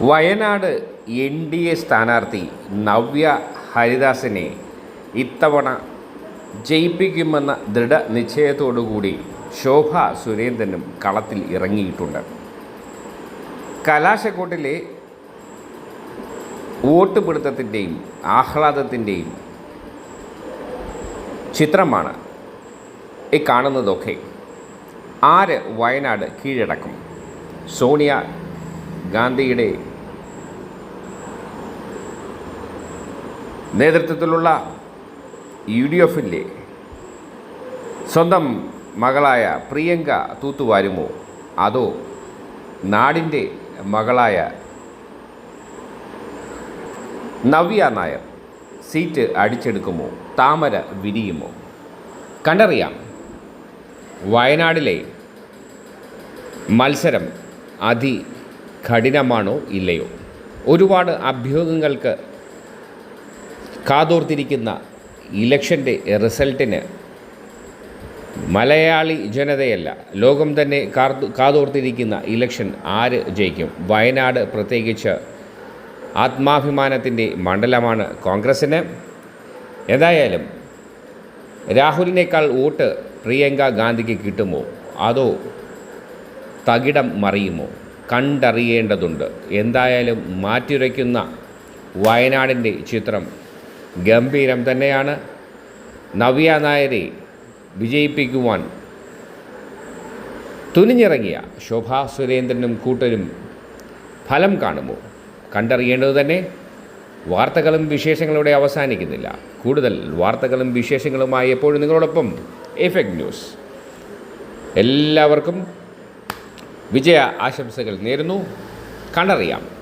Wayanad N D A സ്ഥാനാർത്ഥി നവ്യ ഹരിദാസിനെ ഇത്തവണ ജയിപ്പിക്കുമെന്ന ദൃഢനിശ്ചയത്തോടുകൂടി ശോഭ സുരേന്ദ്രനും കളത്തിൽ ഇറങ്ങിയിട്ടുണ്ട്. കലാശക്കോട്ടിലെ വോട്ട് പിടുത്തത്തിന്റെയും ആഹ്ലാദത്തിന്റെയും ചിത്രമാണ് ഈ കാണുന്നതൊക്കെ. ആര് വയനാട് കീഴടക്കും? സോണിയ ഗാന്ധിയുടെ നേതൃത്വത്തിലുള്ള യു ഡി എഫിന്റെ സ്വന്തം മകളായ പ്രിയങ്ക തൂത്തുവാരുമോ? അതോ നാടിന്റെ മകളായ നവ്യ നായർ സീറ്റ് അടിച്ചെടുക്കുമോ? താമര വിരിയുമോ? കണ്ടറിയാം. വയനാടിലെ മത്സരം അതികഠിനമാണോ ഇല്ലയോ? ഒരുപാട് അഭ്യൂഹങ്ങൾക്ക് കാതോർത്തിരിക്കുന്ന ഇലക്ഷന്റെ റിസൾട്ടിന് മലയാളി ജനതയല്ല ലോകം തന്നെ കാതോർത്തിരിക്കുന്ന ഇലക്ഷൻ ആര് ജയിക്കും? വയനാട് പ്രത്യേകിച്ച് ആത്മാഭിമാനത്തിന്റെ മണ്ഡലമാണ് കോൺഗ്രസ്സിന്. ഏതായാലും രാഹുലിനേക്കാൾ വോട്ട് പ്രിയങ്ക ഗാന്ധിക്ക് കിട്ടുമോ? അതോ തകിടം മറിയുമോ? കണ്ടറിയേണ്ടതുണ്ട്. എന്തായാലും മാറ്റുരയ്ക്കുന്ന വയനാടിന്റെ ചിത്രം ഗംഭീരം തന്നെയാണ്. നവ്യ നായരെ വിജയിപ്പിക്കുവാൻ തുനിഞ്ഞിറങ്ങിയ ശോഭാ സുരേന്ദ്രനും കൂട്ടരും ഫലം കാണുമോ? കണ്ടറിയേണ്ടത് തന്നെ വാർത്തകളും വിശേഷങ്ങളോടെ അവസാനിക്കുന്നില്ല. കൂടുതൽ വാർത്തകളും വിശേഷങ്ങളുമായി എപ്പോഴും നിങ്ങളോടൊപ്പം എഫക്ട് ന്യൂസ്. എല്ലാവർക്കും വിജയ ആശംസകൾ നേരുന്നു. കണ്ടറിയാം.